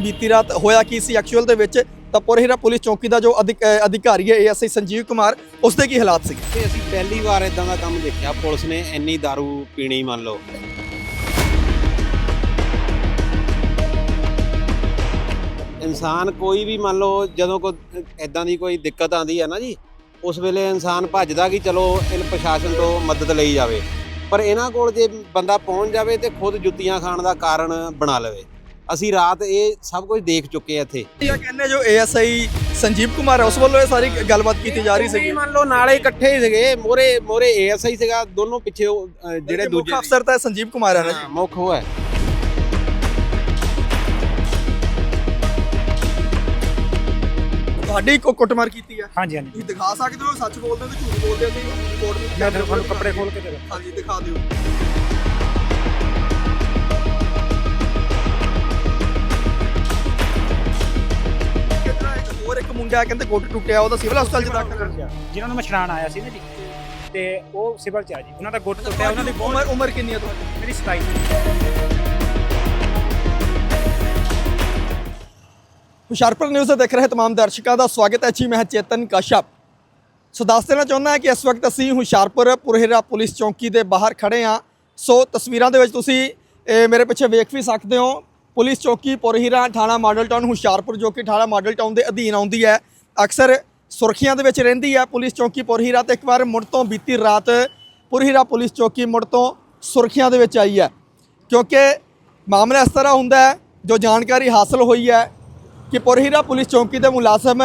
ਬੀਤੀ ਰਾਤ ਹੋਇਆ ਕੀ ਸੀ ਐਕਚੁਅਲ ਦੇ ਵਿੱਚ? ਤਾਂ ਪੁਰਹੀਰਾ ਪੁਲਿਸ ਚੌਕੀ ਦਾ ਜੋ ਅਧਿਕ- ਅਧਿਕਾਰੀ ਹੈ ਏਐਸਆਈ ਸੰਜੀਵ ਕੁਮਾਰ ਉਸ ਦੇ ਕੀ ਹਾਲਾਤ ਸੀ ਤੇ ਅਸੀਂ ਪਹਿਲੀ ਵਾਰ ਇਦਾਂ ਦਾ ਕੰਮ ਦੇਖਿਆ। ਪੁਲਿਸ ਨੇ ਇੰਨੀ दारू ਪੀਣੀ ਮੰਨ ਲਓ। ਇਨਸਾਨ ਕੋਈ ਵੀ ਮੰਨ ਲਓ, ਜਦੋਂ ਕੋਈ ਇਦਾਂ ਦੀ ਕੋਈ ਦਿੱਕਤ ਆਂਦੀ ਹੈ ਨਾ ਜੀ, ਉਸ ਵੇਲੇ ਇਨਸਾਨ ਭੱਜਦਾ ਕਿ ਚਲੋ ਇਹ ਪ੍ਰਸ਼ਾਸਨ ਤੋਂ ਮਦਦ ਲਈ ਜਾਵੇ। ਪਰ ਇਹਨਾਂ ਕੋਲ ਜੇ ਬੰਦਾ ਪਹੁੰਚ ਜਾਵੇ ਤੇ ਖੁਦ ਜੁੱਤੀਆਂ ਖਾਣ ਦਾ ਕਾਰਨ ਬਣਾ ਲਵੇ। ਅਸੀਂ ਰਾਤ ਇਹ ਸਭ ਕੁਝ ਦੇਖ ਚੁੱਕੇ ਆ ਇੱਥੇ। ਇਹ ਕਹਿੰਦੇ ਜੋ ਏਐਸਆਈ ਸੰਜੀਵ ਕੁਮਾਰ ਹੈ ਉਸ ਵੱਲੋਂ ਇਹ ਸਾਰੀ ਗੱਲਬਾਤ ਕੀਤੀ ਜਾ ਰਹੀ ਸੀ ਸੀਗੀ। ਮੰਨ ਲਓ ਨਾਲੇ ਇਕੱਠੇ ਹੀ ਸੀਗੇ ਮੋਰੇ ਮੋਰੇ ਏਐਸਆਈ ਸੀਗਾ ਦੋਨੋਂ ਪਿੱਛੇ ਉਹ, ਅ, ਜਿਹੜੇ ਮੁੱਖ ਦੂਜੇ ਅਫਸਰ ਤਾਂ ਸੰਜੀਵ ਕੁਮਾਰ ਹੈ ਨਾ। ਜੀ ਹਾਂ, ਮੁੱਖ ਉਹ ਹੈ। ਤੁਹਾਡੀ ਕੋ ਕੁੱਟਮਾਰ ਕੀਤੀ ਹੈ? ਹਾਂਜੀ ਹਾਂਜੀ। ਤੁਸੀਂ ਦਿਖਾ ਸਕਦੇ ਹੋ ਸੱਚ ਬੋਲਦੇ ਹੋ ਕਿ ਝੂਠ ਬੋਲਦੇ ਹੋ ਤੁਸੀਂ ਰਿਪੋਰਟ ਵਿੱਚ ਮੈਂ ਤੁਹਾਨੂੰ ਕੱਪੜੇ ਖੋਲ ਕੇ ਦਿਖਾ ਦਿਓ। ਮੁੰਡਾ ਕਹਿੰਦੇ ਗੁੱਟ ਟੁੱਟਿਆ ਉਹਦਾ ਸਿਵਲ ਹਸਪਤਾਲ ਚ ਦਾਖਲ ਕਰ ਜਿਨ੍ਹਾਂ ਨੂੰ ਮੈਂ ਛਡਾਣ ਆਇਆ ਸੀ ਨਾ ਜੀ ਤੇ ਉਹ ਸਿਵਲ ਚ ਆ ਜੀ। ਉਹਨਾਂ ਦਾ ਗੁੱਟ ਟੁੱਟਿਆ ਉਹਨਾਂ ਦੀ ਉਮਰ ਉਮਰ ਕਿੰਨੀ ਹੈ ਤੁਹਾਡੀ? ਮੇਰੀ 27 ਹੁਸ਼ਿਆਰਪੁਰ ਨਿਊਜ਼ ਦੇਖ ਰਹੇ ਤਮਾਮ ਦਰਸ਼ਕਾਂ ਦਾ ਸਵਾਗਤ ਹੈ ਜੀ। ਮੈਂ ਚੇਤਨ ਕਸ਼ਪ। ਸੋ ਦੱਸ ਦੇਣਾ ਚਾਹੁੰਦਾ ਹਾਂ ਕਿ ਇਸ ਵਕਤ ਅਸੀਂ ਹੁਸ਼ਿਆਰਪੁਰ ਪੁਰਹਿਰਾ ਪੁਲਿਸ ਚੌਕੀ ਦੇ ਬਾਹਰ ਖੜੇ ਹਾਂ। ਸੋ ਤਸਵੀਰਾਂ ਦੇ ਵਿੱਚ ਤੁਸੀਂ ਇਹ ਮੇਰੇ ਪਿੱਛੇ ਵੇਖ ਵੀ ਸਕਦੇ ਹੋ। ਪੁਲਿਸ ਚੌਕੀ ਪੁਰਹੀਰਾ ਥਾਣਾ ਮਾਡਲ ਟਾਊਨ, ਹੁਸ਼ਿਆਰਪੁਰ, ਜੋ ਕਿ ਥਾਣਾ ਮਾਡਲ ਟਾਊਨ ਦੇ ਅਧੀਨ ਆਉਂਦੀ ਹੈ। ਅਕਸਰ ਸੁਰਖੀਆਂ ਦੇ ਵਿੱਚ ਰਹਿੰਦੀ ਹੈ ਪੁਲਿਸ ਚੌਕੀ ਪੁਰਹਿਰਾ ਤੇ ਇੱਕ ਵਾਰ ਮੁੜ ਤੋਂ ਬੀਤੀ ਰਾਤ ਪੁਰਹਿਰਾ ਪੁਲਿਸ ਚੌਕੀ ਮੁੜ ਤੋਂ ਸੁਰਖੀਆਂ ਦੇ ਵਿੱਚ ਆਈ ਹੈ। ਕਿਉਂਕਿ ਮਾਮਲਾ ਇਸ ਤਰ੍ਹਾਂ ਹੁੰਦਾ ਹੈ, ਜੋ ਜਾਣਕਾਰੀ ਹਾਸਲ ਹੋਈ ਹੈ ਕਿ ਪੁਰਹੀਰਾ ਪੁਲਿਸ ਚੌਕੀ ਦੇ ਮੁਲਾਜ਼ਮ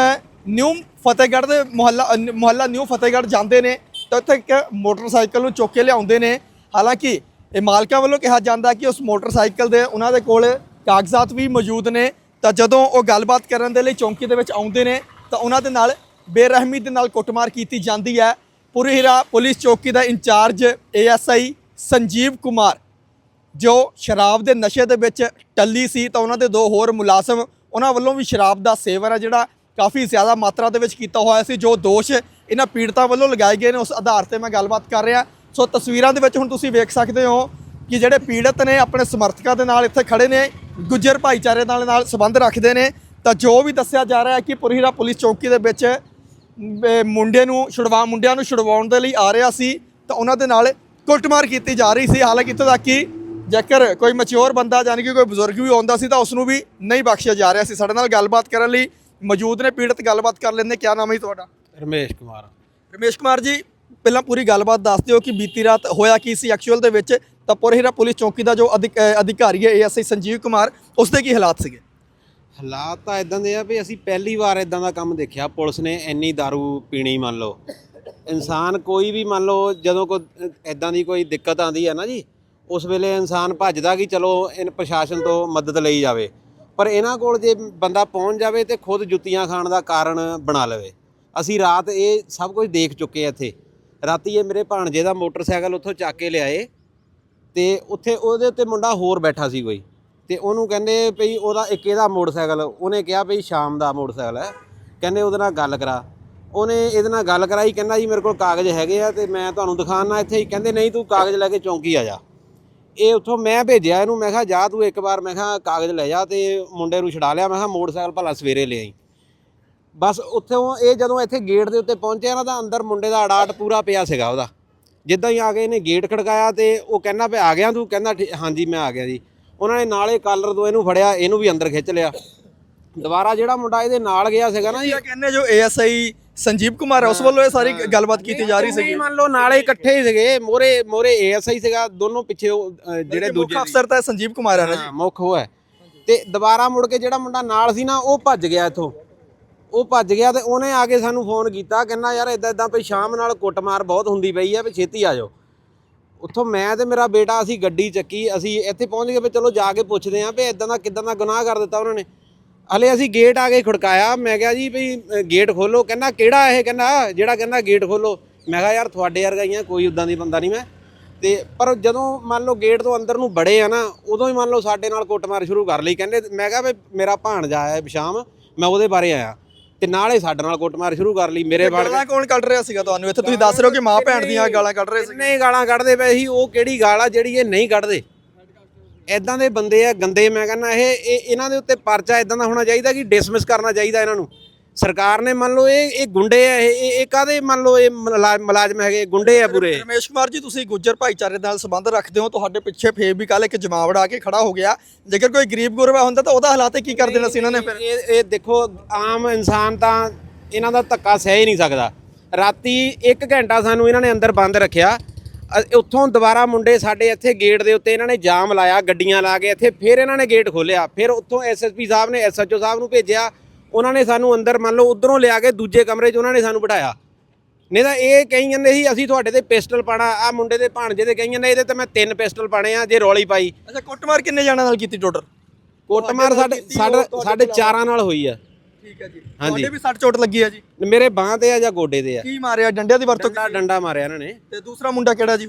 ਨਿਊ ਫਤਿਹਗੜ੍ਹ ਦੇ ਮੁਹੱਲਾ ਮੁਹੱਲਾ ਨਿਊ ਫਤਿਹਗੜ੍ਹ ਜਾਂਦੇ ਨੇ ਤਾਂ ਉੱਥੇ ਇੱਕ ਮੋਟਰਸਾਈਕਲ ਨੂੰ ਚੁੱਕ ਕੇ ਲਿਆਉਂਦੇ ਨੇ। ਹਾਲਾਂਕਿ ਇਹ ਮਾਲਕਾਂ ਵੱਲੋਂ ਕਿਹਾ ਜਾਂਦਾ ਕਿ ਉਸ ਮੋਟਰਸਾਈਕਲ ਦੇ ਉਹਨਾਂ ਦੇ ਕੋਲ ਕਾਗਜ਼ਾਤ ਵੀ ਮੌਜੂਦ ਨੇ। ਤਾਂ ਜਦੋਂ ਉਹ ਗੱਲਬਾਤ ਕਰਨ ਦੇ ਲਈ ਚੌਂਕੀ ਦੇ ਵਿੱਚ ਆਉਂਦੇ ਨੇ, ਤਾਂ ਉਹਨਾਂ ਦੇ ਨਾਲ ਬੇਰਹਿਮੀ ਦੇ ਨਾਲ ਕੁੱਟਮਾਰ ਕੀਤੀ ਜਾਂਦੀ ਹੈ। ਪੁਰਹੀਰਾ ਪੁਲਿਸ ਚੌਕੀ ਦਾ ਇੰਚਾਰਜ ਏਐਸਆਈ ਸੰਜੀਵ ਕੁਮਾਰ, ਜੋ ਸ਼ਰਾਬ ਦੇ ਨਸ਼ੇ ਦੇ ਵਿੱਚ ਟੱਲੀ ਸੀ, ਤਾਂ ਉਹਨਾਂ ਦੇ ਦੋ ਹੋਰ ਮੁਲਾਜ਼ਮ, ਉਹਨਾਂ ਵੱਲੋਂ ਵੀ ਸ਼ਰਾਬ ਦਾ ਸੇਵਨ ਹੈ, ਜਿਹੜਾ ਕਾਫੀ ਜ਼ਿਆਦਾ ਮਾਤਰਾ ਦੇ ਵਿੱਚ ਕੀਤਾ ਹੋਇਆ ਸੀ, ਜੋ ਦੋਸ਼ ਇਹਨਾਂ ਪੀੜਤਾਂ ਵੱਲੋਂ ਲਗਾਏ ਗਏ ਨੇ। ਉਸ ਆਧਾਰ ਤੇ ਮੈਂ ਗੱਲਬਾਤ ਕਰ ਰਿਹਾ। ਸੋ ਤਸਵੀਰਾਂ ਦੇ ਵਿੱਚ ਹੁਣ ਤੁਸੀਂ ਵੇਖ ਸਕਦੇ ਹੋ ਕਿ ਜਿਹੜੇ ਪੀੜਤ ਨੇ, ਆਪਣੇ ਸਮਰਥਕਾਂ ਦੇ ਨਾਲ ਇੱਥੇ ਖੜੇ ਨੇ। ਗੁੱਜਰ ਭਾਈਚਾਰੇ ਨਾਲ ਨਾਲ ਸੰਬੰਧ ਰੱਖਦੇ ਨੇ। ਤਾਂ ਜੋ ਵੀ ਦੱਸਿਆ ਜਾ ਰਿਹਾ ਹੈ ਕਿ ਪੁਰਹੀਰਾ ਪੁਲਿਸ ਚੌਕੀ ਦੇ ਵਿੱਚ ਮੁੰਡੇ ਨੂੰ ਛੁਡਵਾ ਮੁੰਡਿਆਂ ਨੂੰ ਛੁਡਵਾਉਣ ਦੇ ਲਈ ਆ ਰਿਹਾ ਸੀ। ਤਾਂ ਉਹਨਾਂ ਦੇ ਨਾਲ ਕੁੱਟਮਾਰ ਕੀਤੀ ਜਾ ਰਹੀ ਸੀ। ਹਾਲਾਂਕਿ ਇੱਥੋਂ ਤੱਕ ਕਿ ਜੇਕਰ ਕੋਈ ਮੈਚੁਰ ਬੰਦਾ ਯਾਨੀ ਕਿ ਕੋਈ ਬਜ਼ੁਰਗ ਵੀ ਆਉਂਦਾ ਸੀ ਤਾਂ ਉਸ ਨੂੰ ਵੀ ਨਹੀਂ ਬਖਸ਼ਿਆ ਜਾ ਰਿਹਾ ਸੀ। ਸਾਡੇ ਨਾਲ ਗੱਲਬਾਤ ਕਰਨ ਲਈ ਮੌਜੂਦ ਨੇ। ਪੀੜਤ ਗੱਲਬਾਤ ਕਰ ਲੈਂਦੇ ਕਿਆ ਨਾਮ ਹੈ ਤੁਹਾਡਾ? ਰਮੇਸ਼ ਕੁਮਾਰ। ਰਮੇਸ਼ ਕੁਮਾਰ ਜੀ ਪਹਿਲਾਂ ਪੂਰੀ ਗੱਲਬਾਤ ਦੱਸ ਦਿਓ ਕਿ ਬੀਤੀ ਰਾਤ ਹੋਇਆ ਕੀ ਸੀ? ਐਕਚੁਅਲ ਦੇ ਵਿੱਚ ਤਾਂ ਪੁਰਹੀਰਾ ਪੁਲਿਸ ਚੌਕੀ ਦਾ ਜੋ ਅਧਿਕ- ਅਹ ਅਧਿਕਾਰੀ ਹੈ ਏਐਸਆਈ ਸੰਜੀਵ ਕੁਮਾਰ ਉਸ ਦੇ ਕੀ ਹਾਲਾਤ ਸੀਗੇ? ਹਾਲਾਤ ਤਾਂ ਇਦਾਂ ਦੇ ਆ ਵੀ ਅਸੀਂ ਪਹਿਲੀ ਵਾਰ ਇਦਾਂ ਦਾ ਕੰਮ ਦੇਖਿਆ। ਪੁਲਿਸ ਨੇ ਇੰਨੀ दारू ਪੀਣੀ ਮੰਨ ਲਓ। ਇਨਸਾਨ ਕੋਈ ਵੀ ਮੰਨ ਲਓ, ਜਦੋਂ ਕੋਈ ਇਦਾਂ ਦੀ ਕੋਈ ਦਿੱਕਤ ਆਂਦੀ ਹੈ ਨਾ ਜੀ, ਉਸ ਵੇਲੇ ਇਨਸਾਨ ਭੱਜਦਾ ਕਿ ਚਲੋ ਇਹ ਪ੍ਰਸ਼ਾਸਨ ਤੋਂ ਮਦਦ ਲਈ ਜਾਵੇ। ਪਰ ਇਹਨਾਂ ਕੋਲ ਜੇ ਬੰਦਾ ਪਹੁੰਚ ਜਾਵੇ ਤੇ ਖੁਦ ਜੁੱਤੀਆਂ ਖਾਣ ਦਾ ਕਾਰਨ ਬਣਾ ਲਵੇ। ਅਸੀਂ ਰਾਤ ਇਹ ਸਭ ਕੁਝ ਦੇਖ ਚੁੱਕੇ ਆ ਇੱਥੇ। ਰਾਤੀ ਇਹ ਮੇਰੇ ਭਾਣਜੇ ਦਾ ਮੋਟਰਸਾਈਕਲ ਉੱਥੋਂ ਚੱਕ ਕੇ ਲਿਆਏ। ਤੇ ਉੱਥੇ ਉਹਦੇ ਉੱਤੇ ਮੁੰਡਾ ਹੋਰ ਬੈਠਾ ਸੀ ਕੋਈ। ਤੇ ਉਹਨੂੰ ਕਹਿੰਦੇ ਭਈ ਉਹਦਾ ਇੱਕ ਇਹਦਾ ਮੋਟਰਸਾਈਕਲ, ਉਹਨੇ ਕਿਹਾ ਭਈ ਸ਼ਾਮ ਦਾ ਮੋਟਰਸਾਈਕਲ ਹੈ। ਕਹਿੰਦੇ ਉਹਦੇ ਨਾਲ ਗੱਲ ਕਰਾ। ਉਹਨੇ ਇਹਦੇ ਨਾਲ ਗੱਲ ਕਰਾਈ, ਕਹਿੰਦਾ ਜੀ ਮੇਰੇ ਕੋਲ ਕਾਗਜ਼ ਹੈਗੇ ਆ ਤੇ ਮੈਂ ਤੁਹਾਨੂੰ ਦਿਖਾਣਾ ਇੱਥੇ ਹੀ। ਕਹਿੰਦੇ ਨਹੀਂ ਤੂੰ ਕਾਗਜ਼ ਲੈ ਕੇ ਚੌਂਕੀ ਆ ਜਾ। ਇਹ ਉੱਥੋਂ ਮੈਂ ਭੇਜਿਆ ਇਹਨੂੰ, ਮੈਂ ਕਿਹਾ ਜਾ ਤੂੰ ਇੱਕ ਵਾਰ, ਮੈਂ ਕਿਹਾ ਕਾਗਜ਼ ਲੈ ਜਾ ਤੇ ਮੁੰਡੇ ਨੂੰ ਛਡਾ ਲਿਆ, ਮੈਂ ਕਿਹਾ ਮੋਟਰਸਾਈਕਲ ਭਲਾ ਸਵੇਰੇ ਲੈ ਆਈ। ਬਸ ਉੱਥੋਂ ਇਹ ਜਦੋਂ ਇੱਥੇ ਗੇਟ ਦੇ ਉੱਤੇ ਪਹੁੰਚਿਆ ਨਾ ਤਾਂ ਅੰਦਰ ਮੁੰਡੇ ਦਾ ਅੜਾਟ ਪੂਰਾ ਪਿਆ ਸੀਗਾ ਉਹਦਾ। ਜਿੱਦਾਂ ਹੀ ਆ ਗਏ ਇਹਨੇ ਗੇਟ ਖੜਕਾਇਆ ਤੇ ਉਹ ਕਹਿੰਦਾ ਵੀ ਆ ਗਿਆ ਤੂੰ? ਕਹਿੰਦਾ ਹਾਂਜੀ ਮੈਂ ਆ ਗਿਆ ਜੀ। ਉਹਨਾਂ ਨੇ ਨਾਲੇ ਕਾਲਰ ਤੋਂ ਇਹਨੂੰ ਫੜਿਆ ਇਹਨੂੰ ਵੀ ਅੰਦਰ ਖਿੱਚ ਲਿਆ। ਦੁਬਾਰਾ ਜਿਹੜਾ ਮੁੰਡਾ ਇਹਦੇ ਨਾਲ ਗਿਆ ਸੀਗਾ ਨਾ ਜੀ। ਕਹਿੰਦੇ ਜੋ ਏਐਸਆਈ ਸੰਜੀਵ ਕੁਮਾਰ ਉਸ ਵੱਲੋਂ ਇਹ ਸਾਰੀ ਗੱਲਬਾਤ ਕੀਤੀ ਜਾ ਰਹੀ ਸੀਗੀ। ਮੰਨ ਲਓ ਨਾਲੇ ਇਕੱਠੇ ਹੀ ਸੀਗੇ ਮੋਰੇ ਮੋਰੇ ਏਐਸਆਈ ਸੀਗਾ ਦੋਨੋਂ ਪਿੱਛੇ ਜਿਹੜੇ ਮੁੱਖ ਦੂਜੇ ਅਫਸਰ ਤਾਂ ਸੰਜੀਵ ਕੁਮਾਰ ਹੈ ਨਾ ਜੀ। ਹਾਂ, ਮੁੱਖ ਉਹ ਹੈ। ਤੇ ਦੁਬਾਰਾ ਮੁੜ ਕੇ ਜਿਹੜਾ ਮੁੰਡਾ ਨਾਲ ਸੀ ਨਾ ਉਹ ਭੱਜ ਗਿਆ ਇੱਥੋਂ। ਉਹ ਭੱਜ ਗਿਆ ਤੇ ਉਹਨੇ ਆ ਕੇ ਸਾਨੂੰ ਫੋਨ ਕੀਤਾ, ਕਹਿੰਦਾ ਯਾਰ ਇਦਾਂ ਇਦਾਂ ਭਈ ਸ਼ਾਮ ਨਾਲ ਕੁੱਟਮਾਰ ਬਹੁਤ ਹੁੰਦੀ ਪਈ ਆ, ਵੀ ਛੇਤੀ ਆ ਜਾਓ। ਉੱਥੋਂ ਮੈਂ ਤੇ ਮੇਰਾ ਬੇਟਾ ਅਸੀਂ ਗੱਡੀ ਚੱਕੀ, ਅਸੀਂ ਇੱਥੇ ਪਹੁੰਚ ਗਏ, ਵੀ ਚਲੋ ਜਾ ਕੇ ਪੁੱਛਦੇ ਆਂ ਵੀ ਇਦਾਂ ਦਾ ਕਿਦਾਂ ਦਾ ਗੁਨਾਹ ਕਰ ਦਿੱਤਾ ਉਹਨਾਂ ਨੇ। ਹਲੇ ਅਸੀਂ ਗੇਟ ਆ ਕੇ ਖੜਕਾਇਆ, ਮੈਂ ਕਿਹਾ ਜੀ ਭਈ ਗੇਟ ਖੋਲੋ, ਕਹਿੰਦਾ ਕਿਹੜਾ ਇਹ, ਕਹਿੰਦਾ ਜਿਹੜਾ ਕਹਿੰਦਾ ਗੇਟ ਖੋਲੋ। ਮੈਂ ਕਿਹਾ ਯਾਰ ਤੁਹਾਡੇ ਵਰਗਾ ਹੀ ਆ, ਕੋਈ ਉਦਾਂ ਦੀ ਬੰਦਾ ਨਹੀਂ ਮੈਂ। ਤੇ ਪਰ ਜਦੋਂ ਮੰਨ ਲਓ ਗੇਟ ਤੋਂ ਅੰਦਰ ਨੂੰ ਬੜੇ ਆ ਨਾ, ਉਦੋਂ ਹੀ ਮੰਨ ਲਓ ਸਾਡੇ ਨਾਲ ਕੁੱਟਮਾਰ ਸ਼ੁਰੂ ਕਰ ਲਈ, ਕਹਿੰਦੇ ਮੈਂ ਕਿਹਾ ਵੀ ਮੇਰਾ ਭਾਣਜਾ ਆਇਆ ਬਿਸ਼ਾਮ ਮੈਂ ਉਹਦੇ ਬਾਰੇ ਆਇਆ। ਤੇ ਨਾਲੇ ਸਾਡੇ ਨਾਲ ਕੁੱਟਮਾਰ ਸ਼ੁਰੂ ਕਰ ਲਈ ਮੇਰੇ ਵੜ ਗਾਲਾਂ ਕੌਣ ਕੱਢ ਰਿਹਾ ਸੀਗਾ ਤੁਹਾਨੂੰ? ਇੱਥੇ ਤੁਸੀਂ ਦੱਸ ਰਹੇ ਹੋ ਕਿ ਮਾਂ ਭੈਣ ਦੀਆਂ ਗਾਲਾਂ ਕੱਢ ਰਹੇ ਸੀ ਕਿੰਨੇ ਗਾਲਾਂ ਕੱਢਦੇ ਪਏ ਸੀ ਉਹ ਕਿਹੜੀ ਗਾਲ ਆ ਜਿਹੜੀ ਇਹ ਨਹੀਂ ਕੱਢਦੇ? ਐਦਾਂ ਦੇ ਬੰਦੇ ਆ ਗੰਦੇ ਮੈਂ ਕਹਿੰਦਾ ਇਹ- ਇਹਨਾਂ ਦੇ ਉੱਤੇ ਪਰਚਾ ਐਦਾਂ ਦਾ ਹੋਣਾ ਚਾਹੀਦਾ ਕਿ ਡਿਸਮਿਸ ਕਰਨਾ ਚਾਹੀਦਾ ਇਹਨਾਂ ਨੂੰ? ਸਰਕਾਰ ਨੇ ਮੰਨ ਲਓ ਇਹ ਇਹ ਗੁੰਡੇ ਆ ਇਹ ਇਹ- ਕਾਦੇ ਮੰਨ ਲਓ ਇਹ ਮੁਲਾ- ਮੁਲਾਜ਼ਮ ਹੈਗੇ ਗੁੰਡੇ ਆ ਪੂਰੇ। ਰਮੇਸ਼ ਕੁਮਾਰ ਜੀ ਤੁਸੀਂ ਗੁੱਜਰ ਭਾਈਚਾਰੇ ਨਾਲ ਸੰਬੰਧ ਰੱਖਦੇ ਹੋ ਤੁਹਾਡੇ ਪਿੱਛੇ ਫੇਰ ਵੀ ਕੱਲ ਇੱਕ ਜਮਾਵੜ ਆ ਕੇ ਖੜਾ ਹੋ ਗਿਆ। ਜੇਕਰ ਕੋਈ ਗਰੀਬ ਗੁਰਬਾ ਹੁੰਦਾ ਤਾਂ ਉਹਦਾ ਹਾਲਾਤ ਕੀ ਕਰ ਦੇਣਾ ਸੀ ਇਹਨਾਂ ਨੇ ਫਿਰ? ਇਹ ਇਹ ਦੇਖੋ ਆਮ ਇਨਸਾਨ ਤਾਂ ਇਹਨਾਂ ਦਾ ਧੱਕਾ ਸਹਿ ਹੀ ਨਹੀਂ ਸਕਦਾ। ਰਾਤੀ 1 ਘੰਟਾ ਸਾਨੂੰ ਇਹਨਾਂ ਨੇ ਅੰਦਰ ਬੰਦ ਰੱਖਿਆ। ਉੱਥੋਂ ਦੁਬਾਰਾ ਮੁੰਡੇ ਸਾਡੇ ਇੱਥੇ ਗੇਟ ਦੇ ਉੱਤੇ ਇਹਨਾਂ ਨੇ ਜਾਮ ਲਾਇਆ ਗੱਡੀਆਂ ਲਾ ਕੇ ਇੱਥੇ ਫਿਰ ਇਹਨਾਂ ਨੇ ਗੇਟ ਖੋਲਿਆ ਫਿਰ ਉੱਥੋਂ ਐਸਐਸਪੀ ਸਾਹਿਬ ਨੇ ਐਸਐਚਓ ਸਾਹਿਬ ਨੂੰ ਭੇਜਿਆ। ਉਹਨਾਂ ਨੇ ਸਾਨੂੰ ਅੰਦਰ ਮੰਨ ਲਓ ਉਧਰੋਂ ਲਿਆ ਕੇ ਦੂਜੇ ਕਮਰੇ 'ਚ ਉਹਨਾਂ ਨੇ ਸਾਨੂੰ ਬਿਠਾਇਆ। ਨਹੀਂ ਤਾਂ ਇਹ ਕਹੀ ਜਾਂਦੇ ਸੀ ਅਸੀਂ ਤੁਹਾਡੇ ਤੇ ਪਿਸਟਲ ਪਾਣਾ ਆ ਮੁੰਡੇ ਦੇ ਭਾਣਜੇ ਦੇ ਕਹੀ ਜਾਂਦੇ ਇਹਦੇ ਤੇ ਮੈਂ ਤਿੰਨ ਪਿਸਟਲ ਪਾਣੇ ਆ ਜੇ ਰੌਲੀ ਪਾਈ। ਅੱਛਾ ਕੁੱਟਮਾਰ ਕਿੰਨੇ ਜਾਣਾਂ ਨਾਲ ਕੀਤੀ ਟੋਟਲ? ਕੁੱਟਮਾਰ ਸਾਡੇ ਸਾਡੇ ਸਾਡੇ ਚਾਰਾਂ ਨਾਲ ਹੋਈ ਆ। ਠੀਕ ਹੈ ਜੀ। ਤੁਹਾਡੇ ਵੀ ਸੱਟ ਚੋਟ ਲੱਗੀ ਹੈ ਜੀ? ਮੇਰੇ ਬਾਹ ਤੇ ਆ ਜਾਂ ਗੋਡੇ ਤੇ ਆ? ਕੀ ਮਾਰਿਆ? ਡੰਡਿਆਂ ਦੀ ਵਰਤੋਂ ਡੰਡਾ ਡੰਡਾ ਮਾਰਿਆ ਇਹਨਾਂ ਨੇ। ਤੇ ਦੂਸਰਾ ਮੁੰਡਾ ਕਿਹੜਾ ਜੀ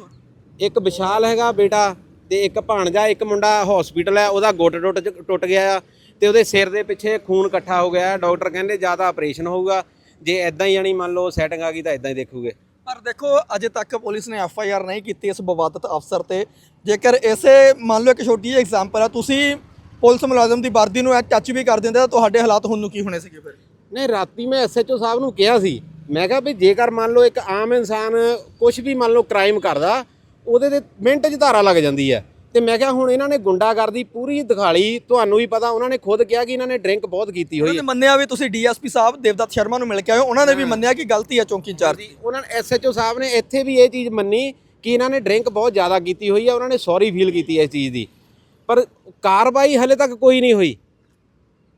ਇੱਕ ਵਿਸ਼ਾਲ ਹੈਗਾ ਬੇਟਾ ਤੇ ਇੱਕ ਭਾਣਜਾ ਇੱਕ ਮੁੰਡਾ ਹਸਪੀਟਲ ਹੈ ਉਹਦਾ ਗੁੱਟ ਟੁੱਟ ਟੁੱਟ ਗਿਆ ਆ। ਤੇ ਉਹਦੇ ਸਿਰ ਦੇ ਪਿੱਛੇ ਖੂਨ ਇਕੱਠਾ ਹੋ ਗਿਆ। ਡਾਕਟਰ ਕਹਿੰਦੇ ਜ਼ਿਆਦਾ ਆਪਰੇਸ਼ਨ ਹੋਊਗਾ। ਜੇ ਐਦਾਂ ਹੀ ਜਾਣੀ ਮੰਨ ਲਓ ਸੈਟਿੰਗ ਆ ਗਈ ਤਾਂ ਐਦਾਂ ਹੀ ਦੇਖੂਗੇ। ਪਰ ਦੇਖੋ ਅਜੇ ਤੱਕ ਪੁਲਿਸ ਨੇ ਐਫ ਆਈ ਆਰ ਨਹੀਂ ਕੀਤੀ ਇਸ ਵਿਵਾਦਤ ਅਫਸਰ ਤੇ। ਜੇਕਰ ਇਸੇ ਮੰਨ ਲਓ ਇੱਕ ਛੋਟੀ ਜਿਹੀ ਐਗਜ਼ਾਮਪਲ ਆ ਤੁਸੀਂ ਪੁਲਿਸ ਮੁਲਾਜ਼ਮ ਦੀ ਵਰਦੀ ਨੂੰ ਟੱਚ ਵੀ ਕਰ ਦਿੰਦੇ ਤਾਂ ਤੁਹਾਡੇ ਹਾਲਾਤ ਹੁਣ ਨੂੰ ਕੀ ਹੋਣੇ ਸੀਗੇ ਫਿਰ? ਨਹੀਂ ਰਾਤੀ ਮੈਂ ਐਸਐਚਓ ਸਾਹਿਬ ਨੂੰ ਕਿਹਾ ਸੀ। ਮੈਂ ਕਿਹਾ ਵੀ ਜੇਕਰ ਮੰਨ ਲਓ ਇੱਕ ਆਮ ਇਨਸਾਨ ਕੁਝ ਵੀ ਮੰਨ ਲਓ ਕ੍ਰਾਈਮ ਕਰਦਾ ਉਹਦੇ ਤੇ ਮਿੰਟ 'ਚ ਧਾਰਾ ਲੱਗ ਜਾਂਦੀ ਹੈ। ਤੇ ਮੈਂ ਕਿਹਾ ਹੁਣ ਇਹਨਾਂ ਨੇ ਗੁੰਡਾਗਰਦੀ ਪੂਰੀ ਦਿਖਾਲੀ ਤੁਹਾਨੂੰ ਵੀ ਪਤਾ ਉਹਨਾਂ ਨੇ ਖੁਦ ਕਿਹਾ ਕਿ ਇਹਨਾਂ ਨੇ ਡਰਿੰਕ ਬਹੁਤ ਕੀਤੀ ਹੋਈ ਉਹਨਾਂ ਹੈ। ਮੰਨਿਆ ਵੀ ਤੁਸੀਂ ਡੀਐਸਪੀ ਸਾਹਿਬ ਦੇਵਦੱਤ ਸ਼ਰਮਾ ਨੂੰ ਮਿਲ ਕੇ ਆਏ ਹੋ ਉਹਨਾਂ ਨੇ ਵੀ ਮੰਨਿਆ ਕਿ ਗਲਤੀ ਹੈ ਚੌਂਕੀ ਇੰਚਾਰਜ ਦੀ। ਉਹਨਾਂ ਨੇ ਐਸਐਚਓ ਸਾਹਿਬ ਨੇ ਇੱਥੇ ਵੀ ਇਹ ਚੀਜ਼ ਮੰਨੀ ਕਿ ਇਹਨਾਂ ਨੇ ਡਰਿੰਕ ਬਹੁਤ ਜ਼ਿਆਦਾ ਕੀਤੀ ਹੋਈ ਹੈ ਉਹਨਾਂ ਨੇ ਸੌਰੀ ਫੀਲ ਕੀਤੀ ਹੈ ਇਸ ਚੀਜ਼ ਦੀ। ਪਰ ਕਾਰਵਾਈ ਹਲੇ ਤੱਕ ਕੋਈ ਨਹੀਂ ਹੋਈ।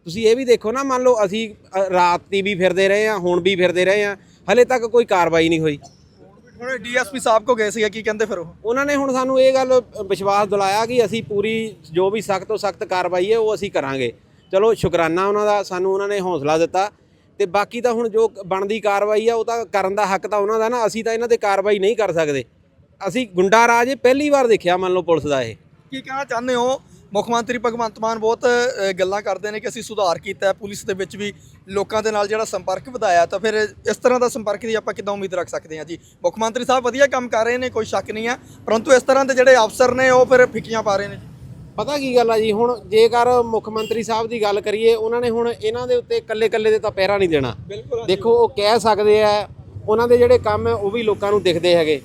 ਤੁਸੀਂ ਇਹ ਵੀ ਦੇਖੋ ਨਾ ਮੰਨ ਲਓ ਅਸੀਂ ਅ, ਰਾਤ ਦੀ ਵੀ ਫਿਰਦੇ ਰਹੇ ਹਾਂ ਹੁਣ ਵੀ ਫਿਰਦੇ ਰਹੇ ਹਾਂ ਹਲੇ ਤੱਕ ਕੋਈ ਕਾਰਵਾਈ ਨਹੀਂ ਹੋਈ। ਹੁਣ ਡੀਐਸਪੀ ਸਾਹਿਬ ਕੋ ਗਏ ਸੀਗੇ ਕੀ ਕਹਿੰਦੇ ਫਿਰ ਉਹ? ਉਹਨਾਂ ਨੇ ਹੁਣ ਸਾਨੂੰ ਇਹ ਗੱਲ ਵਿਸ਼ਵਾਸ ਦਿਲਾਇਆ ਕਿ ਅਸੀਂ ਪੂਰੀ ਜੋ ਵੀ ਸਖਤ ਤੋਂ ਸਖਤ ਕਾਰਵਾਈ ਹੈ ਉਹ ਅਸੀਂ ਕਰਾਂਗੇ। ਚਲੋ ਸ਼ੁਕਰਾਨਾ ਉਹਨਾਂ ਦਾ ਸਾਨੂੰ ਉਹਨਾਂ ਨੇ ਹੌਸਲਾ ਦਿੱਤਾ। ਤੇ ਬਾਕੀ ਤਾਂ ਹੁਣ ਜੋ ਬਣਦੀ ਕਾਰਵਾਈ ਆ ਉਹ ਤਾਂ ਕਰਨ ਦਾ ਹੱਕ ਤਾਂ ਉਹਨਾਂ ਦਾ ਨਾ ਅਸੀਂ ਤਾਂ ਇਹਨਾਂ ਤੇ ਕਾਰਵਾਈ ਨਹੀਂ ਕਰ ਸਕਦੇ। ਅਸੀਂ ਗੁੰਡਾ ਰਾਜ ਪਹਿਲੀ ਵਾਰ ਦੇਖਿਆ ਮੰਨ ਲਓ ਪੁਲਿਸ ਦਾ ਇਹ। ਕੀ ਕਹਿਣਾ ਚਾਹੁੰਦੇ ਹੋ? ਮੁੱਖ ਮੰਤਰੀ ਭਗਵੰਤ ਮਾਨ ਬਹੁਤ ਗੱਲਾਂ ਕਰਦੇ ਨੇ ਕਿ ਅਸੀਂ ਸੁਧਾਰ ਕੀਤਾ ਪੁਲਿਸ ਦੇ ਵਿੱਚ ਵੀ ਲੋਕਾਂ ਦੇ ਨਾਲ ਜਿਹੜਾ ਸੰਪਰਕ ਵਧਾਇਆ ਤਾਂ ਫਿਰ ਇਸ ਤਰ੍ਹਾਂ ਦਾ ਸੰਪਰਕ ਦੀ ਆਪਾਂ ਕਿੱਦਾਂ ਉਮੀਦ ਰੱਖ ਸਕਦੇ ਹਾਂ ਜੀ? ਮੁੱਖ ਮੰਤਰੀ ਸਾਹਿਬ ਵਧੀਆ ਕੰਮ ਕਰ ਰਹੇ ਨੇ ਕੋਈ ਸ਼ੱਕ ਨਹੀਂ ਹੈ ਪਰੰਤੂ ਇਸ ਤਰ੍ਹਾਂ ਦੇ ਜਿਹੜੇ ਅਫਸਰ ਨੇ ਉਹ ਫਿਰ ਫਿੱਕੀਆਂ ਪਾ ਰਹੇ ਨੇ ਪਤਾ ਕੀ ਗੱਲ ਆ ਜੀ ਹੁਣ ਜੇਕਰ ਮੁੱਖ ਮੰਤਰੀ ਸਾਹਿਬ ਦੀ ਗੱਲ ਕਰੀਏ ਉਹਨਾਂ ਨੇ ਹੁਣ ਇਹਨਾਂ ਦੇ ਉੱਤੇ ਕੱਲੇ ਕੱਲੇ ਦੇ ਤਾਂ ਪਹਿਰਾ ਨਹੀਂ ਦੇਣਾ। ਦੇਖੋ ਉਹ ਕਹਿ ਸਕਦੇ ਆ ਉਹਨਾਂ ਦੇ ਜਿਹੜੇ ਕੰਮ ਹੈ ਉਹ ਵੀ ਲੋਕਾਂ ਨੂੰ ਦਿਖਦੇ ਹੈਗੇ।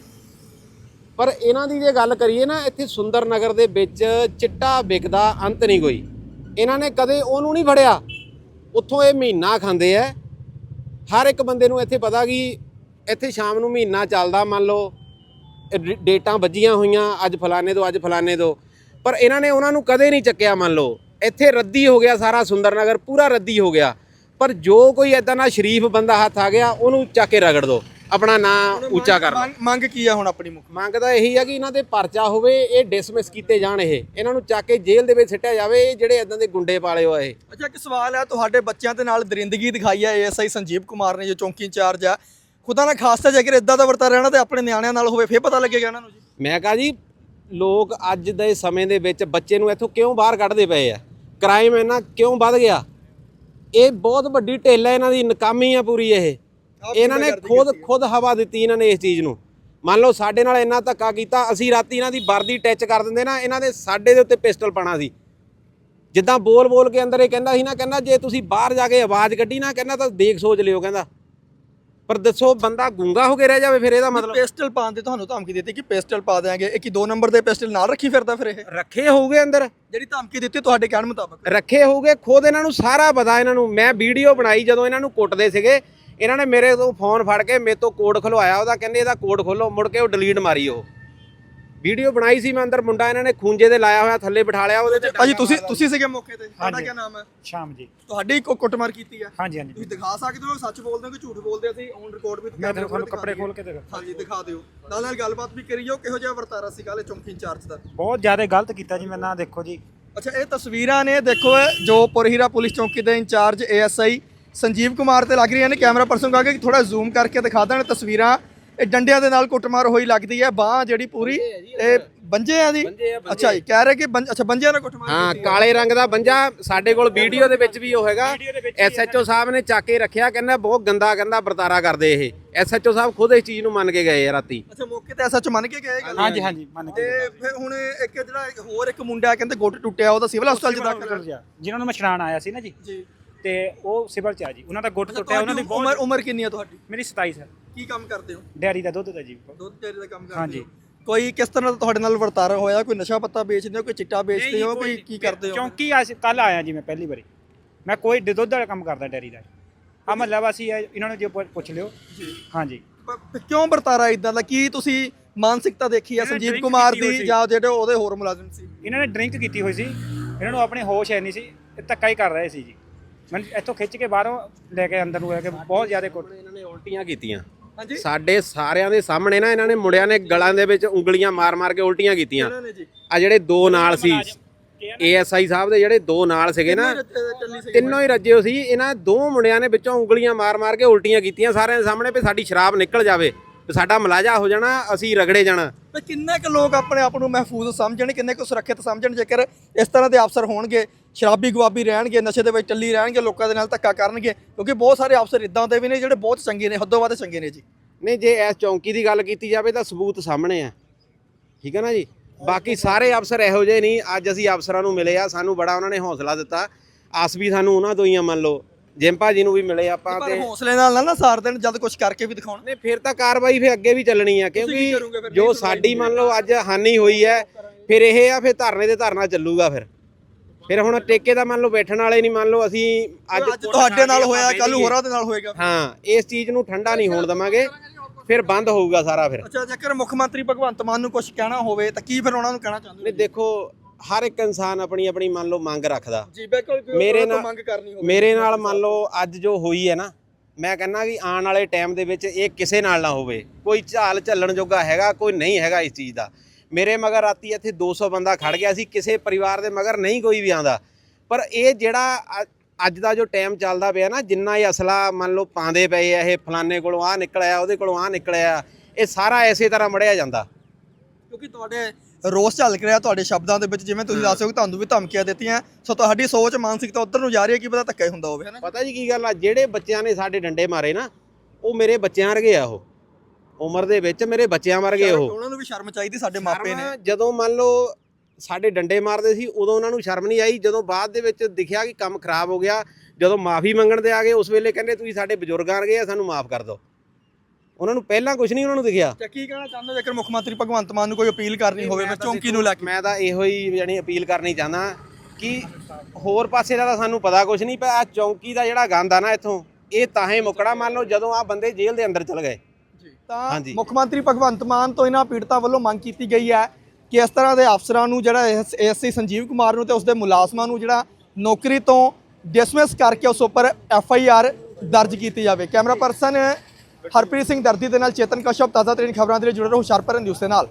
ਪਰ ਇਹਨਾਂ ਦੀ ਜੇ ਗੱਲ ਕਰੀਏ ਨਾ, ਇੱਥੇ ਸੁੰਦਰ ਨਗਰ ਦੇ ਵਿੱਚ ਚਿੱਟਾ ਵਿਕਦਾ ਅੰਤ ਨਹੀਂ ਕੋਈ। ਇਹਨਾਂ ਨੇ ਕਦੇ ਉਹਨੂੰ ਨਹੀਂ ਫੜਿਆ। ਉੱਥੋਂ ਇਹ ਮਹੀਨਾ ਖਾਂਦੇ ਆ। ਹਰ ਇੱਕ ਬੰਦੇ ਨੂੰ ਇੱਥੇ ਪਤਾ ਕਿ ਇੱਥੇ ਸ਼ਾਮ ਨੂੰ ਮਹੀਨਾ ਚੱਲਦਾ, ਮੰਨ ਲਓ ਡੇਟਾਂ ਵੱਜੀਆਂ ਹੋਈਆਂ, ਅੱਜ ਫਲਾਣੇ ਤੋਂ, ਅੱਜ ਫਲਾਣੇ ਤੋਂ। ਪਰ ਇਹਨਾਂ ਨੇ ਉਹਨਾਂ ਨੂੰ ਕਦੇ ਨਹੀਂ ਚੱਕਿਆ, ਮੰਨ ਲਓ। ਇੱਥੇ ਰੱਦੀ ਹੋ ਗਿਆ ਸਾਰਾ ਸੁੰਦਰ ਨਗਰ, ਪੂਰਾ ਰੱਦੀ ਹੋ ਗਿਆ। ਪਰ ਜੋ ਕੋਈ ਐਦਾਂ ਦਾ ਸ਼ਰੀਫ ਬੰਦਾ ਹੱਥ ਆ ਗਿਆ, ਉਹਨੂੰ ਚੱਕ ਕੇ ਰਗੜ ਦੋ। ਆਪਣਾ ਨਾਂ ਉੱਚਾ ਕਰ ਲਓ ਮੰਗ- ਮੰਗ ਕੀ ਆ ਹੁਣ ਆਪਣੀ ਮੁੱਖ? ਮੰਗ ਤਾਂ ਇਹੀ ਆ ਕਿ ਇਹਨਾਂ ਦੇ ਪਰਚਾ ਹੋਵੇ ਇਹ ਡਿਸਮਿਸ ਕੀਤੇ ਜਾਣ ਇਹ। ਇਹਨਾਂ ਨੂੰ ਚੱਕ ਕੇ ਜੇਲ੍ਹ ਦੇ ਵਿੱਚ ਸਿੱਟਿਆ ਜਾਵੇ ਇਹ ਜਿਹੜੇ ਇਦਾਂ ਦੇ ਗੁੰਡੇ ਪਾਲੇ ਹੋਏ ਇਹ। ਅੱਛਾ ਇੱਕ ਸਵਾਲ ਹੈ ਤੁਹਾਡੇ ਬੱਚਿਆਂ ਦੇ ਨਾਲ ਦਰਿੰਦਗੀ ਦਿਖਾਈ ਹੈ ਏਐਸਆਈ ਸੰਜੀਵ ਕੁਮਾਰ ਨੇ ਜੋ ਚੌਂਕੀ ਇੰਚਾਰਜ ਆ। ਖੁਦਾ ਨਾ ਖਾਸਤਾ ਜੇਕਰ ਇਦਾਂ ਦਾ ਵਰਤਾ ਰਹਿਣਾ ਤੇ ਆਪਣੇ ਨਿਆਣਿਆਂ ਨਾਲ ਹੋਵੇ ਫੇਰ ਪਤਾ ਲੱਗੇਗਾ ਇਹਨਾਂ ਨੂੰ ਜੀ। ਮੈਂ ਕਹਾ ਜੀ ਲੋਕ ਅੱਜ ਦੇ ਸਮੇਂ ਦੇ ਵਿੱਚ ਬੱਚੇ ਨੂੰ ਇੱਥੋਂ ਕਿਉਂ ਬਾਹਰ ਕੱਢਦੇ ਪਏ ਆ? ਕ੍ਰਾਈਮ ਇਹਨਾਂ ਕਿਉਂ ਵੱਧ ਗਿਆ? ਇਹ ਬਹੁਤ ਵੱਡੀ ਢਿੱਲ ਹੈ ਇਹਨਾਂ ਦੀ ਨਕਾਮੀ ਆ ਪੂਰੀ ਇਹ। ਇਹਨਾਂ ਨੇ ਖੁਦ ਖੁਦ ਹਵਾ ਦਿੱਤੀ ਇਹਨਾਂ ਨੇ ਇਸ ਚੀਜ਼ ਨੂੰ। ਮੰਨ ਲਓ ਸਾਡੇ ਨਾਲ ਇੰਨਾ ਧੱਕਾ ਕੀਤਾ ਅਸੀਂ ਰਾਤੀ ਇਹਨਾਂ ਦੀ ਵਰਦੀ ਟੱਚ ਕਰ ਦਿੰਦੇ ਨਾ ਇਹਨਾਂ ਦੇ ਸਾਡੇ ਦੇ ਉੱਤੇ ਪਿਸਟਲ ਪਾਣਾ ਸੀ। ਜਿੱਦਾਂ ਬੋਲ ਬੋਲ ਕੇ ਅੰਦਰ ਇਹ ਕਹਿੰਦਾ ਸੀ ਨਾ ਕਹਿੰਦਾ ਜੇ ਤੁਸੀਂ ਬਾਹਰ ਜਾ ਕੇ ਆਵਾਜ਼ ਕੱਢੀ ਨਾ ਕਹਿੰਦਾ ਤਾਂ ਦੇਖ ਸੋਚ ਲਿਓ ਕਹਿੰਦਾ। ਪਰ ਦੱਸੋ ਬੰਦਾ ਗੂੰਗਾ ਹੋ ਕੇ ਰਹਿ ਜਾਵੇ ਫਿਰ ਇਹਦਾ ਮਤਲਬ? ਪਿਸਟਲ ਪਾਉਣ ਦੀ ਤੁਹਾਨੂੰ ਧਮਕੀ ਦਿੱਤੀ ਕਿ ਪਿਸਟਲ ਪਾ ਦੇਾਂਗੇ ਇਹ ਕੀ ਦੋ ਨੰਬਰ ਦੇ ਪਿਸਟਲ ਨਾਲ ਰੱਖੀ ਫਿਰਦਾ ਫਿਰ ਇਹ? ਰੱਖੇ ਹੋਊਗੇ ਅੰਦਰ। ਜਿਹੜੀ ਧਮਕੀ ਦਿੱਤੀ ਤੁਹਾਡੇ ਕਹਿਣ ਮੁਤਾਬਕ। ਰੱਖੇ ਹੋਊਗੇ ਖੁਦ ਇਹਨਾਂ ਨੂੰ ਸਾਰਾ ਪਤਾ ਇਹਨਾਂ ਨੂੰ। ਮੈਂ ਵੀਡੀਓ ਬਣਾਈ ਜਦੋਂ ਇਹਨਾਂ ਨੂੰ ਕੁੱਟਦੇ ਸੀਗੇ ਇਹਨਾਂ ਨੇ ਮੇਰੇ ਤੋਂ ਫੋਨ ਫੜ ਕੇ ਮੇਰੇ ਤੋਂ ਕੋਡ ਖਲਵਾਇਆ ਉਹਦਾ ਕਹਿੰਦੇ ਇਹਦਾ ਕੋਡ ਖੋਲੋ ਮੁੜ ਕੇ ਉਹ ਡਿਲੀਟ ਮਾਰੀ ਉਹ। ਵੀਡੀਓ ਬਣਾਈ ਸੀ ਮੈਂ ਅੰਦਰ ਮੁੰਡਾ ਇਹਨਾਂ ਨੇ ਖੂੰਜੇ ਦੇ ਲਾਇਆ ਹੋਇਆ ਥੱਲੇ ਬਿਠਾ ਲਿਆ ਉਹਦੇ ਤੇ ਭਾਜੀ ਤੁਸੀਂ ਤੁਸੀਂ ਸੀਗੇ ਮੌਕੇ ਤੇ? ਤੁਹਾਡਾ ਹਾਂਜੀ। ਕੀ ਨਾਮ ਹੈ? ਸ਼ਾਮ ਜੀ। ਤੁਹਾਡੀ ਕੋ ਕੁੱਟਮਾਰ ਕੀਤੀ ਹੈ ਹਾਂਜੀ ਹਾਂਜੀ। ਤੁਸੀਂ ਦਿਖਾ ਸਕਦੇ ਹੋ ਸੱਚ ਬੋਲਦੇ ਹੋ ਕਿ ਝੂਠ ਬੋਲਦੇ ਹੋ? ਅਸੀਂ ਔਨ ਰਿਕਾਰਡ ਵੀ ਮੈਂ ਤੁਹਾਨੂੰ ਕੱਪੜੇ। ਖੋਲ ਕੇ ਦਿਖਾ। ਹਾਂਜੀ ਦਿਖਾ ਦਿਓ। ਨਾਲ ਨਾਲ ਗੱਲਬਾਤ ਵੀ ਕਰੀਓ ਕਿਹੋ ਜਿਹਾ ਵਰਤਾਰਾ ਸੀ ਕੱਲ੍ਹ ਚੌਂਕੀ ਇੰਚਾਰਜ ਦਾ? ਬਹੁਤ ਜ਼ਿਆਦਾ ਗਲਤ ਕੀਤਾ ਜੀ ਮੇਰੇ ਨਾਲ ਦੇਖੋ ਜੀ। ਅੱਛਾ ਇਹ ਤਸਵੀਰਾਂ ਨੇ ਦੇਖੋ ਇਹ ਜੋ ਪੁਰਹੀਰਾ ਪੁਲਿਸ ਚੌਂਕੀ ਦੇ ਇੰਚਾਰਜ ਏਐਸਆਈ ਸੰਜੀਵ ਕੁਮਾਰ ਤੇ ਲੱਗ ਰਹੀਆਂ ਨੇ ਕੈਮਰਾ ਪਰਸਨ ਕਹਾਂਗੇ ਕਿ ਥੋੜਾ ਜ਼ੂਮ ਕਰਕੇ ਦਿਖਾ ਦੇਣ ਤਸਵੀਰਾਂ। ਇਹ ਡੰਡਿਆਂ ਦੇ ਨਾਲ ਕੁੱਟਮਾਰ ਹੋਈ ਲੱਗਦੀ ਹੈ ਬਾਹ ਜਿਹੜੀ ਪੂਰੀ ਇਹ ਬੰਜੇ ਆ ਬੰਜੇ। ਅੱਛਾ ਜੀ ਕਹਿ ਰਹੇ ਕਿ ਬੰਜ- ਅੱਛਾ ਬੰਜਿਆਂ ਨਾਲ ਕੁੱਟਮਾਰ ਹਾਂ ਕੀਤੀ ਹੈ। ਕਾਲੇ ਰੰਗ ਦਾ ਬੰਜਾ ਸਾਡੇ ਕੋਲ ਵੀਡੀਓ ਦੇ ਵਿੱਚ ਵੀ ਉਹ ਹੈਗਾ। ਦੇ ਐਸਐਚਓ ਸਾਹਿਬ ਨੇ ਚੱਕ ਕੇ ਰੱਖਿਆ ਕਹਿੰਦਾ ਬਹੁਤ ਗੰਦਾ ਗੰਦਾ ਵਰਤਾਰਾ ਕਰਦੇ ਇਹ। ਐਸਐਚਓ ਸਾਹਿਬ ਖੁਦ ਇਸ ਚੀਜ਼ ਨੂੰ ਮੰਨ ਕੇ ਗਏ ਆ ਰਾਤੀ। ਅੱਛਾ ਮੌਕੇ ਤੇ ਐਸਾ ਚ ਮੰਨ ਕੇ ਗਏ ਗੱਲ? ਹਾਂਜੀ ਹਾਂਜੀ ਮੰਨ ਕੇ ਤੇ ਫਿਰ ਹੁਣ ਇੱਕ ਜਿਹੜਾ ਇੱਕ ਹੋਰ ਇੱਕ ਮੁੰਡਾ ਕਹਿੰਦੇ ਗੁੱਟ ਟੁੱਟਿਆ ਉਹਦਾ ਸਿਵਲ ਹਸਪਤਾਲ ਚ ਦਾਖਲ ਜਿਨ੍ਹਾਂ ਨੂੰ ਮੈਂ ਛਡਾਣ ਆਇਆ ਸੀ ਨਾ ਜੀ। ਜੀ। ਤੇ ਉਹ ਸਿਵਲ ਚ ਆ ਜੀ। ਉਹਨਾਂ ਦਾ ਗੁੱਟ ਟੁੱਟਿਆ ਉਹਨਾਂ ਦੀ ਉਮਰ ਬਹੁਤ ਉਮਰ ਕਿੰਨੀ ਹੈ ਤੁਹਾਡੀ? ਮੇਰੀ 27 ਹੈ ਕੀ ਕੰਮ ਕਰਦੇ ਹੋ? ਡੈਰੀ ਦਾ ਦੁੱਧ ਦਾ ਜੀ। ਦੁੱਧ ਡੇਅਰੀ ਦਾ ਕੰਮ ਕਰਦੇ ਹਾਂਜੀ। ਹੋ। ਕੋਈ ਕਿਸ ਤਰ੍ਹਾਂ ਦਾ ਤੁਹਾਡੇ ਨਾਲ ਵਰਤਾਰਾ ਹੋਇਆ? ਕੋਈ ਨਸ਼ਾ ਪੱਤਾ ਵੇਚਦੇ ਹੋ ਕੋਈ ਚਿੱਟਾ ਵੇਚਦੇ ਹੋ ਕੋਈ ਕੀ ਕਰਦੇ ਹੋ? ਚੌਂਕੀ ਆ ਕੱਲ ਆਇਆ ਜੀ ਮੈਂ ਪਹਿਲੀ ਵਾਰੀ। ਮੈਂ ਕੋਈ ਦੁੱਧ ਦਾ ਕੰਮ ਕਰਦਾ ਡੈਰੀ ਦਾ। ਆ ਮਹੱਲਾ ਵਾਸੀ ਹੈ ਇਹਨਾਂ ਨੂੰ ਜੇ ਪੁੱਛ ਪੁੱਛ ਲਿਓ। ਜੀ। ਹਾਂਜੀ। ਪ- ਕਿਉਂ ਵਰਤਾਰਾ ਇਦਾਂ ਦਾ? ਕੀ ਤੁਸੀਂ ਮਾਨਸਿਕਤਾ ਦੇਖੀ ਆ? ਇਹਨਾਂ ਨੇ ਸੰਜੀਵ drink ਕੁਮਾਰ ਕੀਤੀ ਹੋਈ ਦੀ ਸੀ। ਜਾਂ ਜਿਹੜੇ ਉਹਦੇ ਹੋਰ ਮੁਲਾਜ਼ਮ ਸੀ? ਇਹਨਾਂ ਨੇ ਡਰਿੰਕ ਕੀਤੀ ਹੋਈ ਸੀ। ਇਹਨਾਂ ਨੂੰ ਆਪਣੇ ਹੋਸ਼ ਹੈ ਨਹੀਂ ਸੀ ਇਹ ਧੱਕਾ ਹੀ ਕਰ ਰਹੇ ਸੀ ਜੀ। ਮੈਨੂੰ ਇੱਥੋਂ ਖਿੱਚ ਕੇ ਬਾਹਰੋਂ ਲੈ ਕੇ ਅੰਦਰ ਨੂੰ ਲੈ ਕੇ ਬਹੁਤ ਜ਼ਿਆਦਾ ਕੁੱਟ ਇਹਨਾਂ ਨੇ ਉਲਟੀਆਂ ਕੀਤੀਆਂ। ਹਾਂਜੀ। ਸਾਡੇ ਸਾਰਿਆਂ ਦੇ ਸਾਹਮਣੇ ਨਾ ਇਹਨਾਂ ਨੇ ਮੁੰਡਿਆਂ ਨੇ ਗਲਾਂ ਦੇ ਵਿੱਚ ਉਂਗਲੀਆਂ ਮਾਰ-ਮਾਰ ਕੇ ਉਲਟੀਆਂ ਕੀਤੀਆਂ। ਇਹਨਾਂ ਨੇ ਜੀ। ਆ ਜਿਹੜੇ ਦੋ ਨਾਲ ਸੀ ਏਐਸਆਈ ਸਾਹਿਬ ਦੇ ਜਿਹੜੇ ਦੋ ਨਾਲ ਸੀਗੇ ਨਾ ਤਿੰਨੋਂ ਹੀ ਰੱਜੇ ਸੀ। ਇਹਨਾਂ ਦੋ ਮੁੰਡਿਆਂ ਨੇ ਵਿੱਚੋਂ ਉਂਗਲੀਆਂ ਮਾਰ-ਮਾਰ ਕੇ ਉਲਟੀਆਂ ਕੀਤੀਆਂ ਸਾਰਿਆਂ ਦੇ ਸਾਹਮਣੇ ਵੀ ਸਾਡੀ ਸ਼ਰਾਬ ਨਿਕਲ ਜਾਵੇ। ਵੀ ਸਾਡਾ ਮਲਾਜਾ ਹੋ ਜਾਣਾ ਅਸੀਂ ਰਗੜੇ ਜਾਣਾ। ਤੇ ਕਿੰਨੇ ਕੁ ਲੋਕ ਆਪਣੇ ਆਪ ਨੂੰ ਮਹਿਫੂਜ਼ ਸਮਝਣ ਕਿੰਨੇ ਕੁ ਸੁਰੱਖਿਅਤ ਸਮਝਣ ਜੇਕਰ ਇਸ ਤਰ੍ਹਾਂ ਦੇ ਅਫਸਰ ਹੋਣਗੇ ਸ਼ਰਾਬੀ ਗੁਆਬੀ ਰਹਿਣਗੇ ਨਸ਼ੇ ਦੇ ਵਿੱਚ ਟੱਲੀ ਰਹਿਣਗੇ ਲੋਕਾਂ ਦੇ ਨਾਲ ਧੱਕਾ ਕਰਨਗੇ ਕਿਉਂਕਿ ਬਹੁਤ ਸਾਰੇ ਅਫਸਰ ਇਦਾਂ ਦੇ ਵੀ ਨੇ ਜਿਹੜੇ ਬਹੁਤ ਚੰਗੇ ਨੇ ਹੱਦੋਂ ਵੱਧ ਚੰਗੇ ਨੇ ਜੀ। ਨਹੀਂ ਜੇ ਇਸ ਚੌਂਕੀ ਦੀ ਗੱਲ ਕੀਤੀ ਜਾਵੇ ਤਾਂ ਸਬੂਤ ਸਾਹਮਣੇ ਆ। ਠੀਕ ਹੈ ਨਾ ਜੀ? ਬਾਕੀ ਸਾਰੇ ਅਫਸਰ ਇਹੋ ਜਿਹੇ ਨਹੀਂ ਅੱਜ ਅਸੀਂ ਅਫਸਰਾਂ ਨੂੰ ਮਿਲੇ ਆ ਸਾਨੂੰ ਬੜਾ ਉਹਨਾਂ ਨੇ ਹੌਸਲਾ ਦਿੱਤਾ। ਆਸ ਵੀ ਸਾਨੂੰ ਉਹਨਾਂ ਤੋਂ ਹੀ ਆ ਮੰਨ ਲਓ। ਜਿੰਪਾ ਜੀ ਨੂੰ ਵੀ ਮਿਲੇ ਆਪਾਂ ਪਰ ਤੇ ਹੌਸਲੇ ਨਾਲ ਨਾ ਨਾ ਸਾਰ ਦੇਣ ਜਦ ਕੁਝ ਕਰਕੇ ਵੀ ਦਿਖਾਉਣ। ਨੇ ਫਿਰ ਤਾਂ ਕਾਰਵਾਈ ਫਿਰ ਅੱਗੇ ਵੀ ਚੱਲਣੀ ਆ ਕੀ ਕਰੋਗੇ ਕਿਉਂਕਿ ਫਿਰ? ਜੋ ਨਹੀਂ ਸਾਡੀ ਮੰਨ ਲਓ ਅੱਜ ਹਾਨੀ ਹੋਈ ਹੈ ਫਿਰ ਇਹ ਆ ਫਿਰ ਧਰਨੇ ਤੇ ਧਰਨਾ ਚੱਲੂਗਾ ਫਿਰ। ਫਿਰ ਹੁਣ ਟੇਕੇ ਦਾ ਮੰਨ ਲਓ ਬੈਠਣ ਵਾਲੇ ਨਹੀਂ ਮੰਨ ਲਓ ਅਸੀਂ ਅੱਜ ਅੱਜ ਤੁਹਾਡੇ ਨਾਲ ਹੋਇਆ ਕੱਲ ਹੋਰਾਂ ਦੇ ਨਾਲ ਹੋਏਗਾ। ਹਾਂ ਇਸ ਚੀਜ਼ ਨੂੰ ਠੰਡਾ ਨਹੀਂ ਹੋਣ ਦਵਾਂਗੇ ਫਿਰ ਬੰਦ ਹੋਊਗਾ ਸਾਰਾ ਫਿਰ। ਅੱਛਾ ਜੇਕਰ ਮੁੱਖ ਮੰਤਰੀ ਭਗਵੰਤ ਮਾਨ ਨੂੰ ਕੁਝ ਕਹਿਣਾ ਹੋਵੇ ਤਾਂ ਕੀ ਫਿਰ ਉਹਨਾਂ ਨੂੰ ਕਹਿਣਾ ਚਾਹੁੰਦੇ ਨਹੀਂ ਦੇਖੋ ਹਰ ਇੱਕ ਇਨਸਾਨ ਆਪਣੀ ਆਪਣੀ ਮੰਨ ਲਓ ਮੰਗ ਰੱਖਦਾ। ਜੀ ਬਿਲਕੁਲ ਮੇਰੇ ਨਾਲ- ਮੰਗ ਕਰਨੀ ਹੋਵੇ। ਮੇਰੇ ਨਾਲ ਮੰਨ ਲਓ ਅੱਜ ਜੋ ਹੋਈ ਹੈ ਨਾ ਮੈਂ ਕਹਿੰਦਾ ਕਿ ਆਉਣ ਵਾਲੇ ਟਾਈਮ ਦੇ ਵਿੱਚ ਇਹ ਕਿਸੇ ਨਾਲ ਨਾ ਹੋਵੇ। ਕੋਈ ਝਾਲ ਝੱਲਣ ਜੋਗਾ ਹੈਗਾ ਕੋਈ ਨਹੀਂ ਹੈਗਾ ਇਸ ਚੀਜ਼ ਦਾ। ਮੇਰੇ ਮਗਰ ਰਾਤੀ ਇੱਥੇ 200 ਬੰਦਾ ਖੜ ਗਿਆ ਸੀ ਕਿਸੇ ਪਰਿਵਾਰ ਦੇ ਮਗਰ ਨਹੀਂ ਕੋਈ ਵੀ ਆਂਦਾ ਪਰ ਇਹ ਜਿਹੜਾ ਅੱਜ ਦਾ ਜੋ ਟਾਈਮ ਚੱਲਦਾ ਪਿਆ ਨਾ ਜਿੰਨਾ ਇਹ ਅਸਲਾ ਮੰਨ ਲਓ ਪਾਉਂਦੇ ਪਏ ਆ ਇਹ ਫਲਾਣੇ ਕੋਲੋਂ ਆ ਨਿਕਲਿਆ ਉਹਦੇ ਕੋਲੋਂ ਆ ਨਿਕਲਿਆ ਇਹ ਸਾਰਾ ਐਸੇ ਤਰ੍ਹਾਂ ਮੜਿਆ ਜਾਂਦਾ। ਕਿਉਂਕਿ ਤੁਹਾਡੇ ਰੋਸ ਝਲਕ ਰਿਹਾ ਤੁਹਾਡੇ ਸ਼ਬਦਾਂ ਦੇ ਵਿੱਚ ਜਿਵੇਂ ਤੁਸੀਂ ਦੱਸਿਓ ਕਿ ਤੁਹਾਨੂੰ ਵੀ ਧਮਕੀਆਂ ਦਿੱਤੀਆਂ। ਸੋ ਤੁਹਾਡੀ ਸੋਚ ਮਾਨਸਿਕਤਾ ਉਧਰ ਨੂੰ ਜਾ ਰਹੀ ਹੈ ਕਿ ਪਤਾ ਧੱਕਾ ਹੀ ਹੁੰਦਾ ਹੋਵੇ ਪਤਾ ਜੀ ਕੀ ਗੱਲ ਆ ਜਿਹੜੇ ਬੱਚਿਆਂ ਨੇ ਸਾਡੇ ਡੰਡੇ ਮਾਰੇ ਨਾ ਉਹ ਮੇਰੇ ਬੱਚਿਆਂ ਵਰਗੇ ਆ ਉਹ। ਉਮਰ ਦੇ ਵਿੱਚ ਮੇਰੇ ਬੱਚਿਆਂ ਵਰਗੇ ਉਹ। ਉਹਨਾਂ ਨੂੰ ਵੀ ਸ਼ਰਮ ਚਾਹੀਦੀ ਸਾਡੇ ਮਾਪੇ ਨੇ। ਜਦੋਂ ਮੰਨ ਲਓ ਸਾਡੇ ਡੰਡੇ ਮਾਰਦੇ ਸੀ ਉਦੋਂ ਉਹਨਾਂ ਨੂੰ ਸ਼ਰਮ ਨਹੀਂ ਆਈ। ਜਦੋਂ ਬਾਅਦ ਦੇ ਵਿੱਚ ਦਿਖਿਆ ਕਿ ਕੰਮ ਖਰਾਬ ਹੋ ਗਿਆ ਜਦੋਂ ਮਾਫੀ ਮੰਗਣ ਦੇ ਆ ਗਏ ਉਸ ਵੇਲੇ ਕਹਿੰਦੇ ਤੁਸੀਂ ਸਾਡੇ ਬਜ਼ੁਰਗਾਂ ਵਰਗੇ ਆ ਸਾਨੂੰ ਮਾਫ ਕਰ ਦਿਓ। ਉਹਨਾਂ ਨੂੰ ਪਹਿਲਾਂ ਕੁਝ ਨਹੀਂ ਉਹਨਾਂ ਨੂੰ ਦਿਖਿਆ। ਤੇ ਕੀ ਕਹਿਣਾ ਚਾਹੁੰਦੇ ਹੋ? ਜੇਕਰ ਮੁੱਖ ਮੰਤਰੀ ਭਗਵੰਤ ਮਾਨ ਨੂੰ ਕੋਈ ਅਪੀਲ ਕਰਨੀ ਹੋਵੇ ਮੈਂ ਚੌਂਕੀ ਨੂੰ ਲੈ ਕੇ। ਮੈਂ ਤਾਂ ਇਹੋ ਹੀ ਜਾਨੀ ਅਪੀਲ ਕਰਨੀ ਚਾਹੁੰਦਾ ਕਿ ਹੋਰ ਪਾਸੇ ਦਾ ਤਾਂ ਸਾਨੂੰ ਪਤਾ ਕੁਝ ਨਹੀਂ ਪਰ ਆ ਚੌਂਕੀ ਦਾ ਜਿਹੜਾ ਗੰਦ ਆ ਨਾ ਇੱਥੋਂ ਇਹ ਤਾਂ ਹੀ ਮੁੱਕੜਾ। ਮੰਨ ਲਓ ਜਦੋਂ ਆ ਬੰਦੇ ਜੇਲ੍ਹ ਦੇ ਅੰਦਰ ਚਲ ਗਏ। ਤਾਂ। ਮੁੱਖ ਮੰਤਰੀ ਭਗਵੰਤ ਮਾਨ ਤੋਂ ਇਹਨਾਂ ਪੀੜਤਾਂ ਵੱਲੋਂ ਮੰਗ ਕੀਤੀ ਗਈ ਹੈ ਕਿ ਇਸ ਤਰ੍ਹਾਂ ਦੇ ਅਫਸਰਾਂ ਨੂੰ ਜਿਹੜਾ ਐਸਸੀ ਸੰਜੀਵ ਕੁਮਾਰ ਨੂੰ ਤੇ ਉਸਦੇ ਮੁਲਾਜ਼ਮਾਂ ਨੂੰ ਜਿਹੜਾ ਨੌਕਰੀ ਤੋਂ ਡਿਸਮਿਸ ਕਰਕੇ ਉਸ ਉੱਪਰ ਐਫ ਆਈ ਆਰ ਦਰਜ ਕੀਤੀ ਜਾਵੇ। ਕੈਮਰਾ ਪਰਸਨ ਹਰਪ੍ਰੀਤ ਸਿੰਘ ਦਰਦੀ ਦੇ ਨਾਲ ਚੇਤਨ ਕਸ਼ਪ ਤਾਜ਼ਾ ਤਰੀਨ ਖਬਰਾਂ ਦੇ ਲਈ ਜੁੜੇ ਰਹੋ ਹੁਸ਼ਿਆਰਪੁਰ ਨਿਊਜ਼ ਦੇ ਨਾਲ।